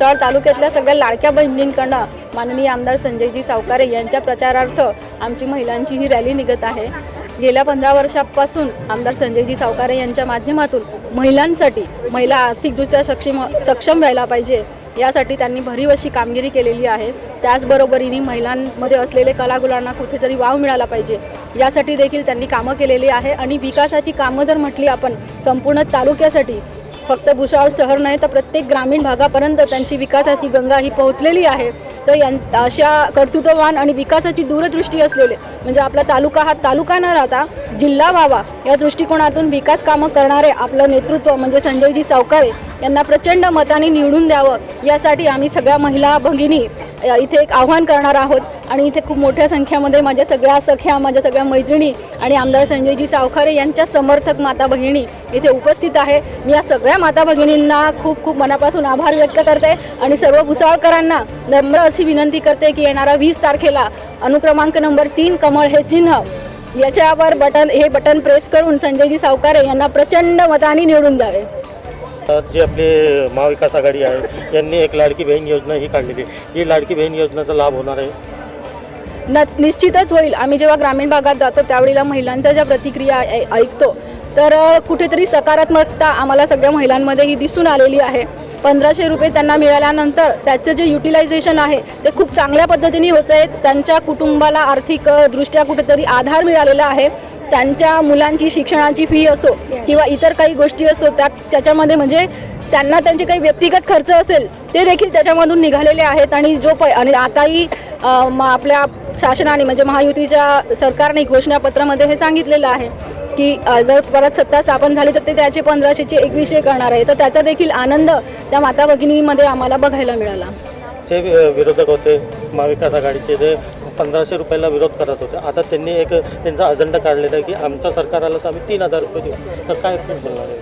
तर तालुक्यातल्या सगळ्या लाडक्या बहिणींकडनं माननीय आमदार संजयजी सावकारे यांच्या प्रचारार्थ आमची महिलांची ही रॅली निघत आहे. गेल्या पंधरा वर्षापासून आमदार संजयजी सावकारे यांच्या माध्यमातून महिलांसाठी महिला आर्थिकदृष्ट्या सक्षम सक्षम व्हायला पाहिजे यासाठी त्यांनी भरीव अशी कामगिरी केलेली आहे. त्याचबरोबरीने महिलांमध्ये असलेले कलागुलांना कुठेतरी वाव मिळाला पाहिजे यासाठी देखील त्यांनी कामं केलेली आहे. आणि विकासाची कामं जर म्हटली आपण संपूर्ण तालुक्यासाठी फक्त भुसावळ शहर नाही तर प्रत्येक ग्रामीण भागापर्यंत त्यांची विकासाची गंगा ही पोहोचलेली आहे. तर यां अशा कर्तृत्ववान आणि विकासाची दूरदृष्टी असलेले म्हणजे आपला तालुका हा तालुका न राहता जिल्हा व्हावा या दृष्टिकोनातून विकास कामं करणारे आपलं नेतृत्व म्हणजे संजयजी सावकारे यांना प्रचंड मताने निवडून द्यावं यासाठी आम्ही सगळ्या महिला भगिनी इथे एक आव्हान करणार आहोत. आणि इथे खूप मोठ्या संख्येमध्ये माझ्या सगळ्या सख्या माझ्या सगळ्या मैत्रिणी आणि आमदार संजयजी सावखारे यांच्या समर्थक माता भगिनी इथे उपस्थित आहे. मी या सगळ्या माता भगिनींना खूप खूप मनापासून आभार व्यक्त करते आणि सर्व भुसावळकरांना नम्र अशी विनंती करते की येणारा वीस तारखेला अनुक्रमांक नंबर तीन कमळ हे चिन्ह याच्यावर बटन हे बटन प्रेस करून संजयजी सावकारे यांना प्रचंड मताने निवडून द्यावे. जे आपले महाविकास आघाडी आहे यांनी एक लाडकी बहीण योजना ही काढलेली आहे. ही लाडकी बहीण योजनेचा लाभ होणार आहे. न निश्चितच होईल. आम्ही जेव्हा ग्रामीण भागात जातो त्यावेळेला महिलांच्या ज्या प्रतिक्रिया ऐ- ऐकतो तर अ, कुठेतरी सकारात्मकता आम्हाला सगळ्या महिलांमध्ये ही दिसून आलेली आहे. पंधराशे रुपये त्यांना मिळाल्यानंतर त्याचं जे युटिलायझेशन आहे ते खूप चांगल्या पद्धतीने होत आहे त्यांच्या कुटुंबाला आर्थिक अ, दृष्ट्या कुठेतरी आधार मिळालेला आहे. त्यांच्या मुलांची शिक्षणाची फी असो किंवा इतर काही गोष्टी असो त्या त्याच्यामध्ये म्हणजे त्यांना त्यांचे काही व्यक्तिगत खर्च असेल ते देखील त्याच्यामधून निघालेले आहेत आणि जो पै आणि आताही आपल्या शासनाने म्हणजे महायुतीच्या सरकारने घोषणापत्रामध्ये हे सांगितलेलं आहे की जर परत सत्ता स्थापन झाली तर ते त्याचे पंधराशेचे एकवीसशे करणार आहे. तर त्याचा देखील आनंद त्या माता भगिनीमध्ये आम्हाला बघायला मिळाला. जे विरोधक होते महाविकास आघाडीचे जे पंधराशे रुपयाला विरोध करत होते. आता त्यांनी एक त्यांचा अजेंडा काढलेला आहे की आमचं सरकार आलं तर आम्ही तीन हजार रुपये देऊ. तर काय बोलणार आहे?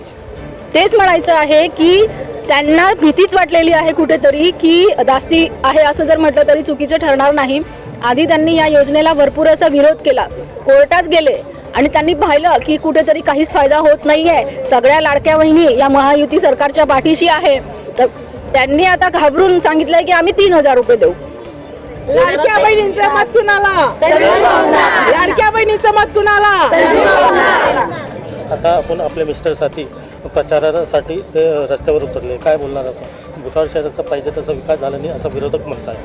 तेच म्हणायचं आहे की त्यांना भीतीच वाटलेली आहे कुठेतरी की दास्ती आहे असं जर म्हटलं तरी चुकीचं ठरणार नाही. आधी त्यांनी या योजनेला भरपूर असा विरोध केला. कोर्टात गेले आणि त्यांनी पाहिलं की कुठेतरी काहीच फायदा होत नाहीये. सगळ्या लाडक्या बहिणी या महायुती सरकारच्या पाठीशी आहे. तर त्यांनी आता घाबरून सांगितलंय की आम्ही तीन हजार रुपये देऊ. लाडक्या बहिणींचं मत कुणाला? लाडक्या बहिणीचं मत कुणाला? आता आपण आपल्या मिस्टरसाठी प्रचारासाठी ते रस्त्यावर उतरले. काय बोलणार आपण? भुसावळ शहराचा पाहिजे तसा विकास झाला नाही असं विरोधक म्हणतात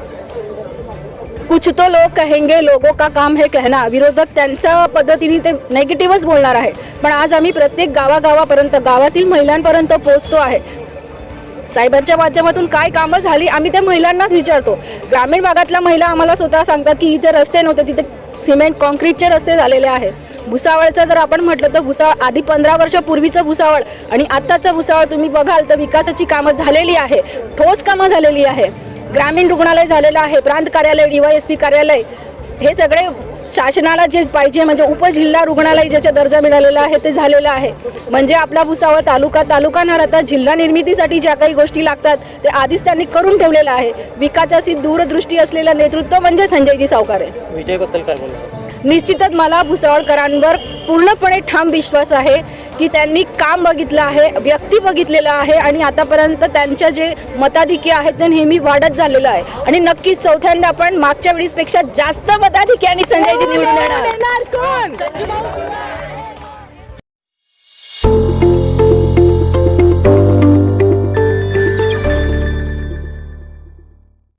कुछ तो लोग कहेंगे लोगों का काम है कहना. विरोधक त्यांच्या पद्धतीने ते नेगेटिव्हच बोलणार आहे. पण आज आम्ही प्रत्येक गावागावापर्यंत गावातील महिलांपर्यंत पोहोचतो आहे. साहेबांच्या माध्यमातून काय कामं झाली आम्ही त्या महिलांनाच विचारतो. ग्रामीण भागातल्या महिला आम्हाला स्वतः सांगतात की इथे रस्ते नव्हते तिथे सिमेंट कॉन्क्रीटचे रस्ते झालेले आहेत. भुसावळचं जर आपण म्हटलं तर भुसावळ आधी पंधरा वर्षापूर्वीचं भुसावळ आणि आत्ताचं भुसावळ तुम्ही बघाल तर विकासाची कामं झालेली आहे. ठोस कामं झालेली आहे. ग्रामीण रुग्णालय झालेलं आहे प्रांत कार्यालय डीवायएसपी कार्यालय हे सगळे शासनाला जे पाहिजे म्हणजे उपजिल्हा रुग्णालय ज्याचा दर्जा मिळालेला आहे ते झालेलं आहे. म्हणजे आपला भुसावळ तालुका तालुका न राहता जिल्हा निर्मितीसाठी ज्या काही गोष्टी लागतात ते आधीच त्यांनी करून ठेवलेलं आहे. विकासाची दूरदृष्टी असलेलं नेतृत्व म्हणजे संजयजी सावकारे. विजयबद्दल काय निश्चितच मला भुसावळकरांवर पूर्णपणे ठाम विश्वास आहे. की त्यांनी काम बघितलं आहे व्यक्ती बघितलेलं आहे आणि आतापर्यंत त्यांच्या जे मताधिक्य आहेत ते नेहमी वाढत झालेलं आहे. आणि नक्कीच चौथ्यांदा आपण मागच्या वेळीसपेक्षा जास्त मताधिक्याने संजयजी निवडून येणार.